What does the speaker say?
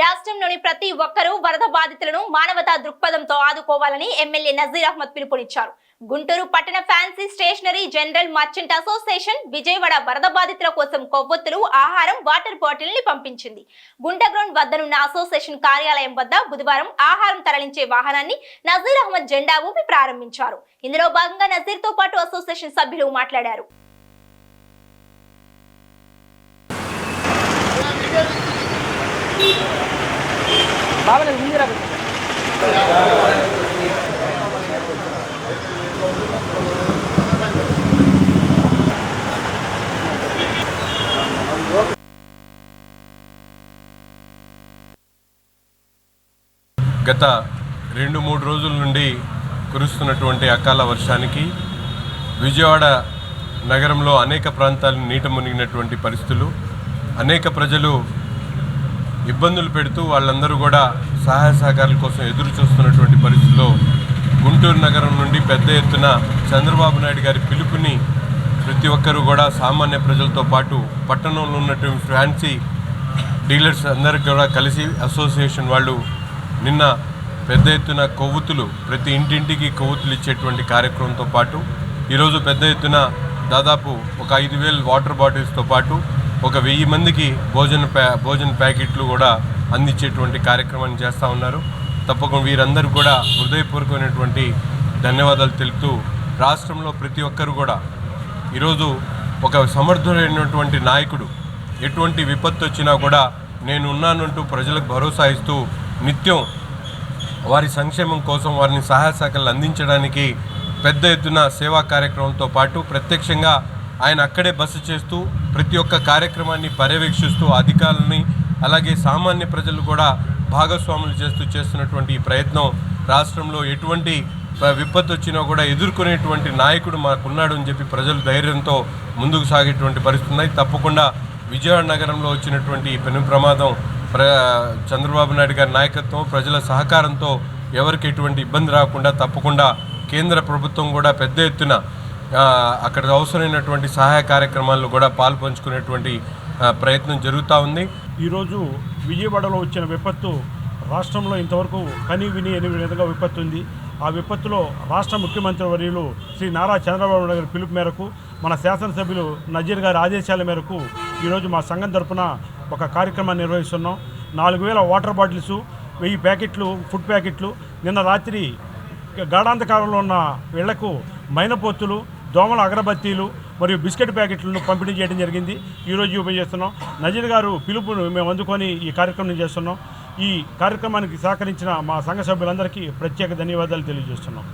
రాష్ట్రంలోని ప్రతి ఒక్కరూ వరద బాధితులను మానవతా దృక్పథంతో ఆదుకోవాలని ఎమ్మెల్యే నజీర్ అహ్మద్ పిలుపునిచ్చారు. గుంటూరు పట్టణ fancy stationery general merchant association Vijayawada వరద బాధితుల కోసం కొవ్వొత్తులు ఆహారం వాటర్ బాటిల్ని పంపించింది గుంటగ్రౌండ్ వద్దనున్న అసోసియేషన్ కార్యాలయం వద్ద బుధవారం ఆహారం తరలించే వాహనాన్ని నజీర్ అహ్మద్ జెండా ఊపి ప్రారంభించారు. ఇందులో భాగంగా నజీర్తో పాటు అసోసియేషన్ సభ్యులు మాట్లాడారు. బాగా ముందు రా గత రెండు మూడు రోజుల నుండి కురుస్తున్నటువంటి అకాల వర్షానికి విజయవాడ నగరంలో అనేక ప్రాంతాలు నీట మునిగినటువంటి పరిస్థితులు. అనేక ప్రజలు ఇబ్బందులు పెడుతూ వాళ్ళందరూ కూడా సహాయ సహకారాల కోసం ఎదురు చూస్తున్నటువంటి పరిస్థితుల్లో గుంటూరు నగరం నుండి పెద్ద ఎత్తున చంద్రబాబు నాయుడు గారి పిలుపుని ప్రతి ఒక్కరూ కూడా సామాన్య ప్రజలతో పాటు పట్టణంలో ఉన్నటువంటి ఫ్యాన్సీ డీలర్స్ అందరికీ కూడా కలిసి అసోసియేషన్ వాళ్ళు నిన్న పెద్ద ఎత్తున కొవ్వొత్తులు ప్రతి ఇంటింటికి కొవ్వొత్తులు ఇచ్చేటువంటి కార్యక్రమంతో పాటు ఈరోజు పెద్ద ఎత్తున దాదాపు ఒక ఐదు వేల వాటర్ బాటిల్స్తో పాటు ఒక వెయ్యి మందికి భోజన ప్యా భోజన ప్యాకెట్లు కూడా అందించేటువంటి కార్యక్రమాన్ని చేస్తూ ఉన్నారు. తప్పకుండా వీరందరూ కూడా హృదయపూర్వకమైనటువంటి ధన్యవాదాలు తెలుపుతూ రాష్ట్రంలో ప్రతి ఒక్కరు కూడా ఈరోజు ఒక సమర్థుడైనటువంటి నాయకుడు ఎటువంటి విపత్తు వచ్చినా కూడా నేను ఉన్నానంటూ ప్రజలకు భరోసా ఇస్తూ నిత్యం వారి సంక్షేమం కోసం వారిని సహాయ శాఖలు అందించడానికి పెద్ద ఎత్తున సేవా కార్యక్రమంతో పాటు ప్రత్యక్షంగా ఆయన అక్కడే బస చేస్తూ ప్రతి ఒక్క కార్యక్రమాన్ని పర్యవేక్షిస్తూ అధికారులని అలాగే సామాన్య ప్రజలు కూడా భాగస్వాములు చేస్తూ చేస్తున్నటువంటి ఈ ప్రయత్నం రాష్ట్రంలో ఎటువంటి విపత్తు వచ్చినా కూడా ఎదుర్కొనేటువంటి నాయకుడు మాకున్నాడు అని చెప్పి ప్రజలు ధైర్యంతో ముందుకు సాగేటువంటి పరిస్థితి ఉన్నాయి తప్పకుండా విజయవాడ నగరంలో వచ్చినటువంటి ఈ పెను ప్రమాదం ప్ర చంద్రబాబు నాయుడు గారి నాయకత్వం ప్రజల సహకారంతో ఎవరికి ఎటువంటి ఇబ్బంది రాకుండా తప్పకుండా కేంద్ర ప్రభుత్వం కూడా పెద్ద ఎత్తున అక్కడ అవసరమైనటువంటి సహాయ కార్యక్రమాల్లో కూడా పాలు పంచుకునేటువంటి ప్రయత్నం జరుగుతూ ఉంది. ఈరోజు విజయవాడలో వచ్చిన విపత్తు రాష్ట్రంలో ఇంతవరకు కని విని ఎని విధంగా విపత్తు ఉంది. ఆ విపత్తులో రాష్ట్ర ముఖ్యమంత్రి వర్యులు శ్రీ నారా చంద్రబాబు నాయుడు గారి పిలుపు మేరకు మన శాసనసభ్యులు నజీర్ గారి ఆదేశాల మేరకు ఈరోజు మా సంఘం తరఫున ఒక కార్యక్రమాన్ని నిర్వహిస్తున్నాం. నాలుగు వేల వాటర్ బాటిల్స్ వెయ్యి ప్యాకెట్లు ఫుడ్ ప్యాకెట్లు నిన్న రాత్రి గాఢాంధకారంలో ఉన్న వీళ్ళకు మైనపోతులు దోమల అగరబత్తీలు మరియు బిస్కెట్ ప్యాకెట్లను పంపిణీ చేయడం జరిగింది. ఈరోజు చూపి చేస్తున్నాం నజీర్ గారు పిలుపును మేము అందుకొని ఈ కార్యక్రమం చేస్తున్నాం. ఈ కార్యక్రమానికి సహకరించిన మా సంఘ సభ్యులందరికీ ప్రత్యేక ధన్యవాదాలు తెలియజేస్తున్నాం.